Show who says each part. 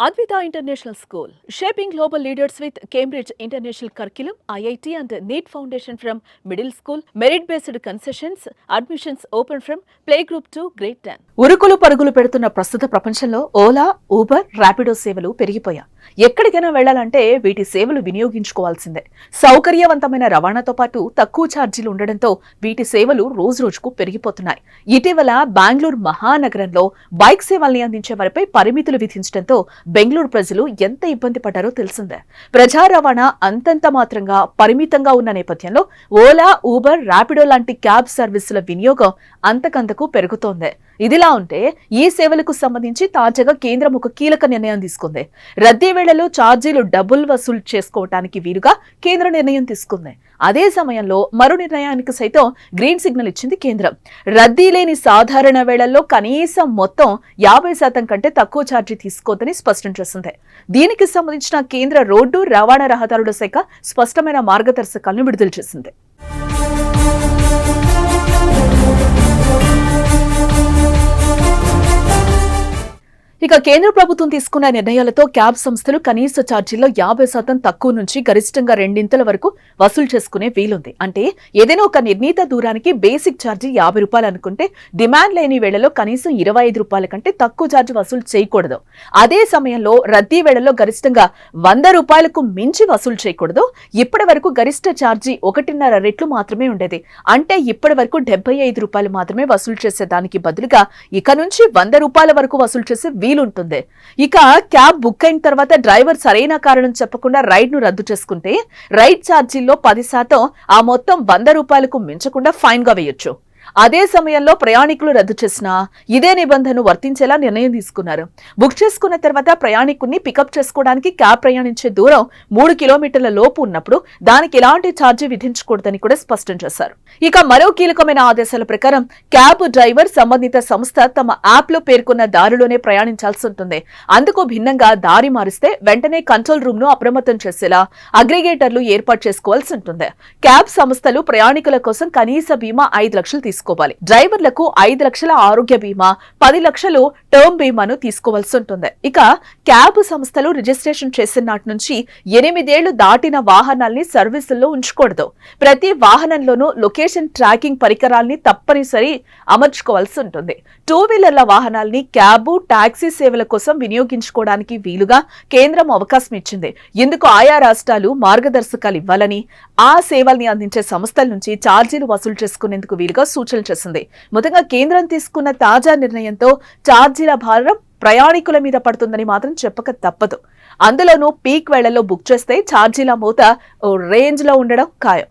Speaker 1: Advitha international school shaping global leaders with Cambridge international curriculum IIT and NEET foundation from middle school merit based concessions admissions open from play group to grade ten ఉరుకులు పరుగులు పెడుతున్న ప్రస్తుత ప్రపంచంలో Ola Uber Rapido సేవలు పెరిగిపోయా ఎక్కడికైనా వెళ్ళాలంటే వీటి సేవలు వినియోగించుకోవాల్సిందే సౌకర్యవంతమైన రవాణాతో పాటు తక్కువ ఛార్జీలు ఉండడంతో వీటి సేవలు రోజు రోజుకు పెరిగిపోతున్నాయి ఇటీవల బెంగళూరు మహానగరంలో బైక్ సేవల్ని అందించే వారిపై పరిమితులు విధించడంతో బెంగళూరు ప్రజలు ఎంత ఇబ్బంది పడ్డారో తెలిసిందే. ప్రజా రవాణా అంతంత మాత్రంగా పరిమితంగా ఉన్న నేపథ్యంలో ఓలా ఊబర్ ర్యాపిడో లాంటి క్యాబ్ సర్వీసుల వినియోగం అంతకంతకు పెరుగుతోంది. ఇదిలా ఉంటే ఈ సేవలకు సంబంధించి తాజాగా కేంద్రం ఒక కీలక నిర్ణయం తీసుకుంది. రద్దీ వేళలో ఛార్జీలు డబుల్ వసూలు చేసుకోవటానికి వీలుగా కేంద్ర నిర్ణయం తీసుకుంది. అదే సమయంలో మరో నిర్ణయానికి సైతం గ్రీన్ సిగ్నల్ ఇచ్చింది కేంద్రం. రద్దీ లేని సాధారణ వేళల్లో కనీసం మొత్తం యాభై శాతం కంటే తక్కువ ఛార్జీ తీసుకోదని స్పష్టం చేసింది. దీనికి సంబంధించిన కేంద్ర రోడ్డు రవాణా రహదారుల శాఖ స్పష్టమైన మార్గదర్శకాలను విడుదల చేసింది. ఇక కేంద్ర ప్రభుత్వం తీసుకున్న నిర్ణయాలతో క్యాబ్ సంస్థలు కనీస ఛార్జీల్లో యాభై శాతం తక్కువ నుంచి గరిష్టంగా రెండింతల వరకు వసూలు చేసుకునే వీలుంది. అంటే ఏదైనా ఒక నిర్ణీత దూరానికి బేసిక్ ఛార్జీ యాభై రూపాయలు అనుకుంటే డిమాండ్ లేని వేళలో కనీసం ఇరవై ఐదు రూపాయల కంటే తక్కువ ఛార్జ్ వసూలు చేయకూడదు. అదే సమయంలో రద్దీ వేళలో గరిష్టంగా వంద రూపాయలకు మించి వసూలు చేయకూడదు. ఇప్పటి వరకు గరిష్ట ఛార్జీ ఒకటిన్నర రెట్లు మాత్రమే ఉండేది. అంటే ఇప్పటి వరకు డెబ్బై ఐదు రూపాయలు మాత్రమే వసూలు చేసే దానికి బదులుగా ఇక నుంచి వంద రూపాయల వరకు వసూలు చేసే వీలు వీలుంటుంది. ఇక క్యాబ్ బుక్ అయిన తర్వాత డ్రైవర్ సరైన కారణం చెప్పకుండా రైడ్ను రద్దు చేసుకుంటే రైడ్ ఛార్జీల్లో పది శాతం ఆ మొత్తం వంద రూపాయలకు మించకుండా ఫైన్గా వేయొచ్చు. అదే సమయంలో ప్రయాణికులు రద్దు చేసినా ఇదే నిబంధనను వర్తించేలా నిర్ణయం తీసుకున్నారు. బుక్ చేసుకున్న తర్వాత ప్రయాణికుడిని పికప్ చేసుకోవడానికి క్యాబ్ ప్రయాణించే దూరం మూడు కిలోమీటర్ల లోపు ఉన్నప్పుడు దానికి ఎలాంటి ఛార్జీ విధించకూడదని కూడా స్పష్టం చేశారు. ఇక మరో కీలకమైన ఆదేశాల ప్రకారం క్యాబ్ డ్రైవర్ సంబంధిత సంస్థ తమ యాప్లో పేర్కొన్న దారిలోనే ప్రయాణించాల్సి ఉంటుంది. అందుకు భిన్నంగా దారి మారిస్తే వెంటనే కంట్రోల్ రూమ్ను అప్రమత్తం చేసేలా అగ్రిగేటర్లు ఏర్పాటు చేసుకోవాల్సి ఉంటుంది. క్యాబ్ సంస్థలు ప్రయాణికుల కోసం కనీస బీమా ఐదు లక్షలు తీసుకోవాలి. డ్రైవర్లకు ఐదు లక్షల ఆరోగ్య బీమా పది లక్షలు టర్మ్ బీమాను తీసుకోవాల్సి ఉంటుంది. ఇక క్యాబ్ సంస్థలు రిజిస్ట్రేషన్ చేసిన నాటి నుంచి ఎనిమిదేళ్ళు దాటిన వాహనాల్ని సర్వీసుల్లో ఉంచకూడదు. ప్రతి వాహనంలోనూ లొకేషన్ ట్రాకింగ్ పరికరాల్ని తప్పనిసరి అమర్చుకోవాల్సి ఉంటుంది. టూ వీలర్ల వాహనాల్ని క్యాబ్ టాక్సీ సేవల కోసం వినియోగించుకోవడానికి వీలుగా కేంద్రం అవకాశం ఇచ్చింది. ఇందుకు ఆయా రాష్ట్రాలు మార్గదర్శకాలు ఇవ్వాలని ఆ సేవల్ని అందించే సంస్థల నుంచి ఛార్జీలు వసూలు చేసుకునేందుకు వీలుగా సూచనలు చేసింది. మొత్తంగా కేంద్రం తీసుకున్న తాజా నిర్ణయంతో ఛార్జీల భారం ప్రయాణికుల మీద పడుతుందని మాత్రం చెప్పక తప్పదు. అందులోనూ పీక్ వేళల్లో బుక్ చేస్తే ఛార్జీల మూత ఓ రేంజ్లో ఉండడం ఖాయం.